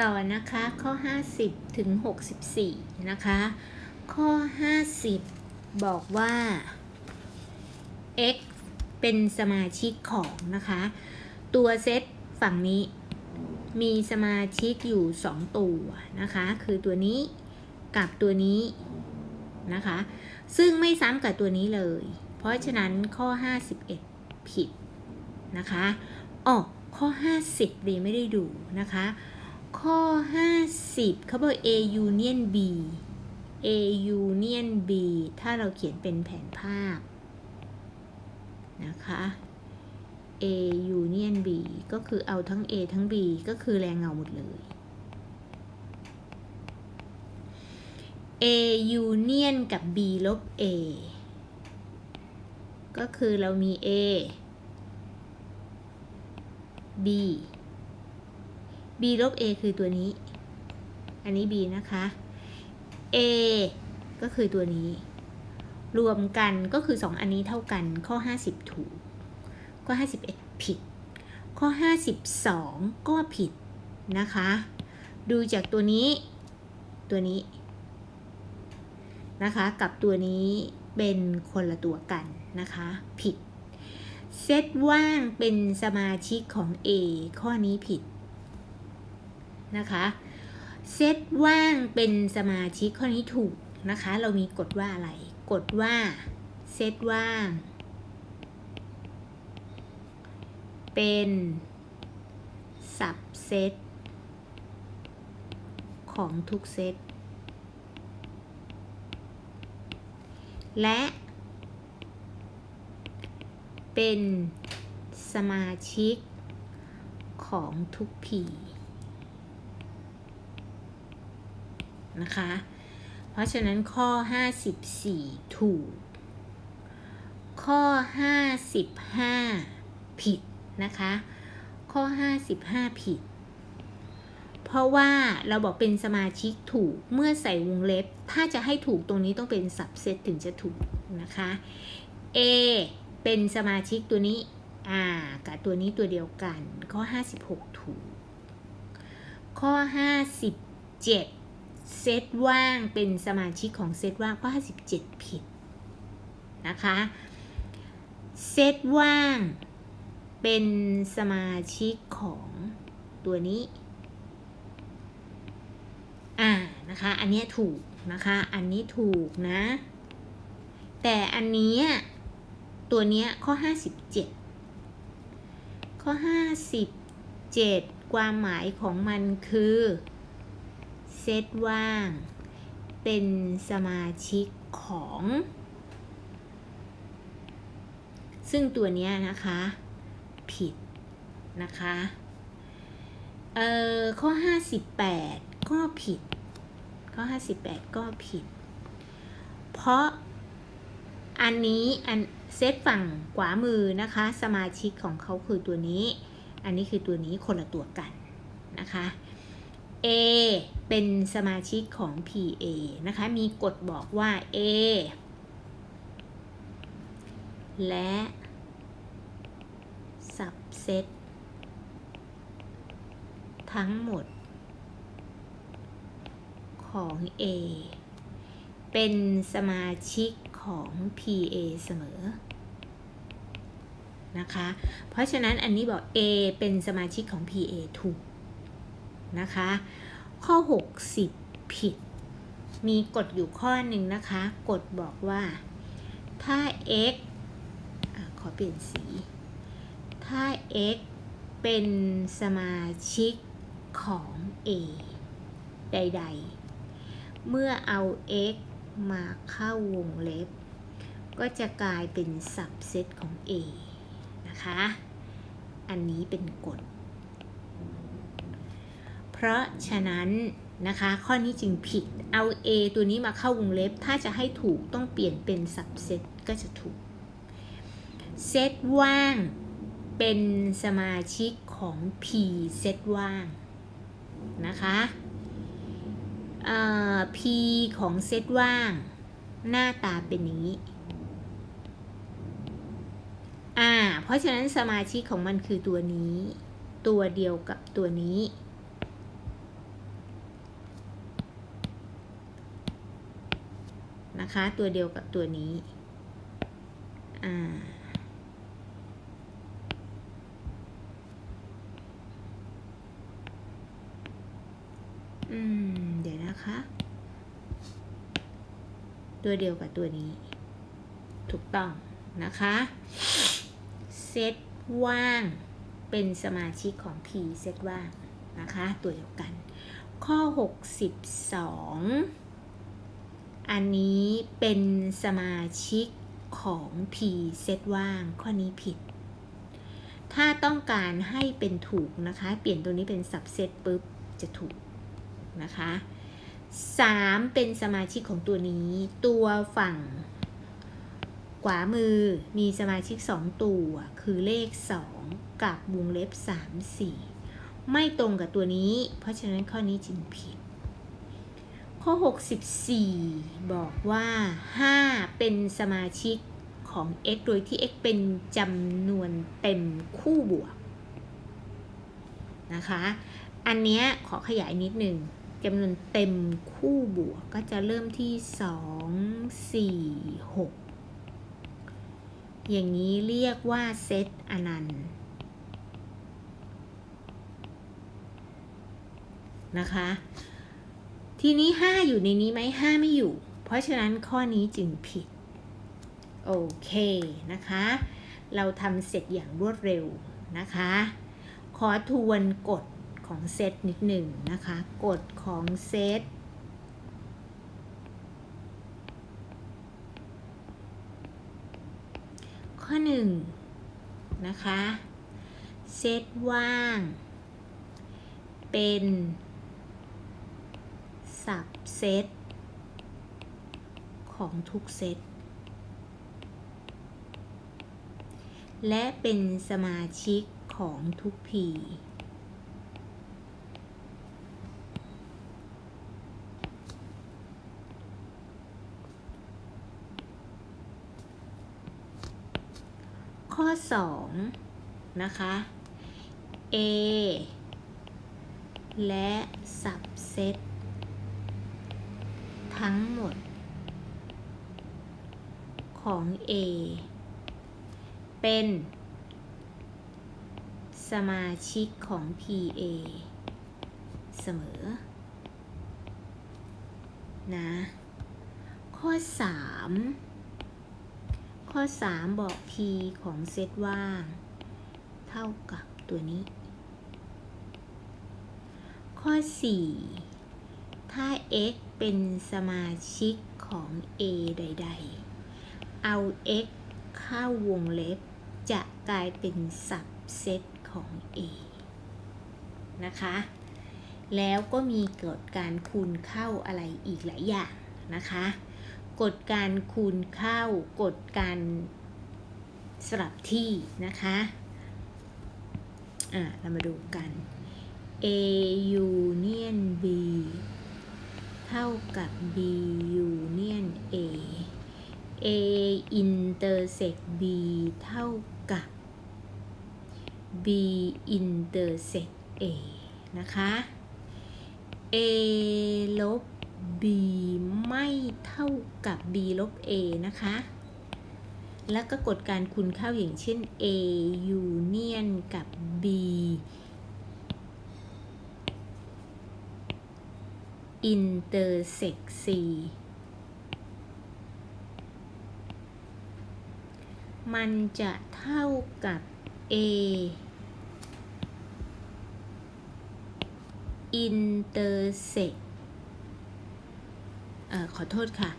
ต่อนะคะ ข้อ 50 ถึง 64 นะคะ ข้อ 50 บอกว่า x เป็นสมาชิกของนะคะ ตัวเซตฝั่งนี้มีสมาชิกอยู่ 2 ตัวนะคะ คือตัวนี้กับตัวนี้นะคะ ซึ่งไม่ซ้ำกับตัวนี้เลย เพราะฉะนั้นข้อ 51 ผิดนะคะอ๋อข้อ 50 ดีไม่ได้ดูนะคะ ข้อ 50เขาบอก A union B A union B ถ้าเราเขียนเป็นแผนภาพ นะคะ A union B ก็คือเอาทั้ง A ทั้ง B ก็คือแรงเงาหมดเลย A union กับ B ลบ A ก็คือเรามี A B b ลบ a คือตัวนี้ อันนี้ b นะคะ a ก็คือตัวนี้ รวมกันก็คือ 2 อันนี้เท่ากัน ข้อ 50 ถูก ข้อ 51 ผิด ข้อ 52 ก็ผิดนะคะ ดูจากตัวนี้ ตัวนี้ นะคะ กับตัวนี้เป็นคนละตัวกันนะคะ ผิด เซตว่างเป็นสมาชิกของ A ข้อนี้ผิด นะคะเซตว่างเป็นสมาชิกข้อนี้ถูกนะคะ เรามีกฎว่าอะไร กฎว่าเซตว่าง เป็นสับเซตของทุกเซตและ เป็นสมาชิกของทุก P นะคะ เพราะฉะนั้นข้อ 54 ถูก ข้อ 55 ผิดนะคะ ข้อ 55 ผิด เพราะว่าเราบอกเป็นสมาชิกถูกเมื่อใส่วงเล็บ ถ้าจะให้ถูกตรงนี้ต้องเป็นสับเซตถึงจะถูกนะคะ A เป็นสมาชิกตัวนี้กับตัวนี้ตัวเดียวกัน ข้อ 56 ถูก ข้อ 57 เซตว่างเป็นสมาชิกของเซตว่างข้อ57 ผิดนะคะ เซตว่างเป็นสมาชิกของตัวนี้ อ่า นะคะ อันนี้ถูกนะคะ อันนี้ถูกนะ แต่อันนี้ตัวนี้ข้อ 57 ข้อ 57 ความหมายของมันคือ เซตว่าง เป็นสมาชิกของ ซึ่งตัวนี้นะคะ ผิดนะคะเอ่อข้อ 58 ก็ผิด ข้อ 58 ก็ผิด เพราะอันนี้อันเซตฝั่งขวามือนะคะ สมาชิกของเขาคือตัวนี้ อันนี้คือตัวนี้คนละตัวกันนะคะ A เป็นสมาชิกของ PA นะคะ มีกฎบอกว่า A และ subset ทั้งหมด ของ A เป็นสมาชิกของ PA เสมอ นะคะ เพราะฉะนั้นอันนี้บอก A เป็นสมาชิกของ PA ถูก นะคะ ข้อ 60 ผิด มีกฎอยู่ข้อหนึ่งนะคะ กฎบอกว่า ถ้า x อขอเปลี่ยนสี ถ้า x เป็นสมาชิกของ A ใด ๆ เมื่อเอา x มาเข้าวงเล็บ ก็จะกลายเป็นสับเซตของ A นะคะ อันนี้เป็นกฎ เพราะฉะนั้นนะคะข้อนี้จึงผิดเอา A ตัวนี้มาเข้าวงเล็บ ถ้าจะให้ถูกต้องเปลี่ยนเป็นสับเซตก็จะถูก เซตว่าง เป็นสมาชิกของ P เซตว่าง นะคะ P ของเซตว่าง หน้าตาเป็นอย่างนี้อ่าเพราะฉะนั้นสมาชิกของมันคือตัวนี้ ตัวเดียวกับตัวนี้ นะคะ ตัวเดียวกับตัวนี้ อ่า อืม เดี๋ยวนะคะ ตัวเดียวกับตัวนี้ ถูกต้องนะคะ เซตว่าง เป็นสมาชิกของ P เซตว่างนะคะ ตัวเดียวกัน ข้อ 62 อันนี้เป็นสมาชิกของ P เซตว่าง ข้อนี้ผิด ถ้าต้องการให้เป็นถูกนะคะ เปลี่ยนตัวนี้เป็น subset ปุ๊บ จะถูกนะคะ3เป็นสมาชิกของตัวนี้ ตัวฝั่ง ขวามือมีสมาชิก2ตัว คือเลข2กับวงเล็บ3 4ไม่ตรงกับตัวนี้ เพราะฉะนั้นข้อนี้จึงผิด ข้อ 64 บอกว่า 5 เป็นสมาชิกของ x โดยที่ x เป็นจำนวนเต็มคู่บวกนะคะ อันเนี้ยขอขยายนิดหนึ่งจำนวนเต็มคู่บวกก็จะเริ่มที่ 2 4 6 อย่างนี้เรียกว่าเซตอนันต์นะคะ ทีนี้ 5 อยู่ในนี้ไหม5ไม่อยู่ เพราะฉะนั้นข้อนี้จึงผิด โอเคนะคะ เราทำเสร็จอย่างรวดเร็วนะคะ ขอทวนกฎของเซตนิดหนึ่งนะคะ กฎของเซตข้อหนึ่งนะคะ เซตว่าง เป็นับเซตของทุกเซต และเป็นสมาชิกของทุก P ข้อ 2 นะคะ A และ subset ทั้งหมด ของ A เป็น สมาชิกของ PA เสมอ นะ ข้อ 3 ข้อ 3 บอก P ของเซตว่าง เท่ากับตัวนี้ ข้อ 4 ถ้า x เป็นสมาชิกของ A ใด ๆ เอา x เข้าวงเล็บ จะกลายเป็นสับเซตของ A นะคะ แล้วก็มีกฎการคูณเข้าอะไรอีกหลายอย่างนะคะ กฎการคูณเข้ากฎการสลับที่นะคะ อะเรามาดูกัน A union B เท่ากับ B union A A intersect B เท่ากับ B intersect A นะคะ A ลบ B ไม่เท่ากับ B ลบ A นะคะ แล้วก็กฎการคูณเข้าอย่างเช่น A union กับ B intersect C มันจะเท่ากับ A intersect เอ่อขอโทษค่ะ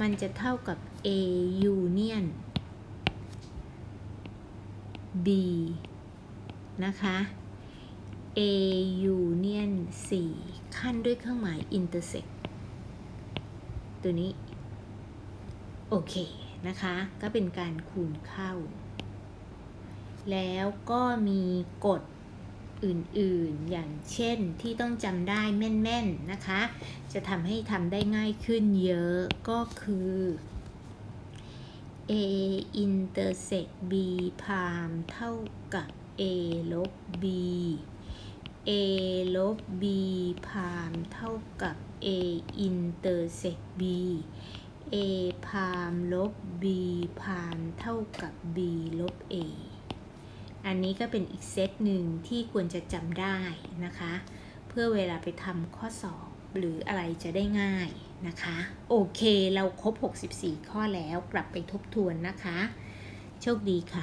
มันจะเท่ากับ A union B นะคะ A union C ขั้นด้วยเครื่องหมาย intersect ตัวนี้ โอเค นะคะ ก็เป็นการคูณเข้า แล้วก็มีกฎอื่นๆ อย่างเช่นที่ต้องจำได้แม่น ๆ นะคะ จะทำให้ทำได้ง่ายขึ้นเยอะก็คือ A intersect B prime เท่ากับ A ลบ B A ลบ B prime เท่ากับ A intersect B a พามลบ b พามเท่ากับ b ลบ a อันนี้ก็เป็นอีกเซตหนึ่งที่ควรจะจำได้นะคะ เพื่อเวลาไปทำข้อสอบหรืออะไรจะได้ง่ายนะคะ โอเคเราครบ 64 ข้อแล้วกลับไปทบทวนนะคะ โชคดีค่ะ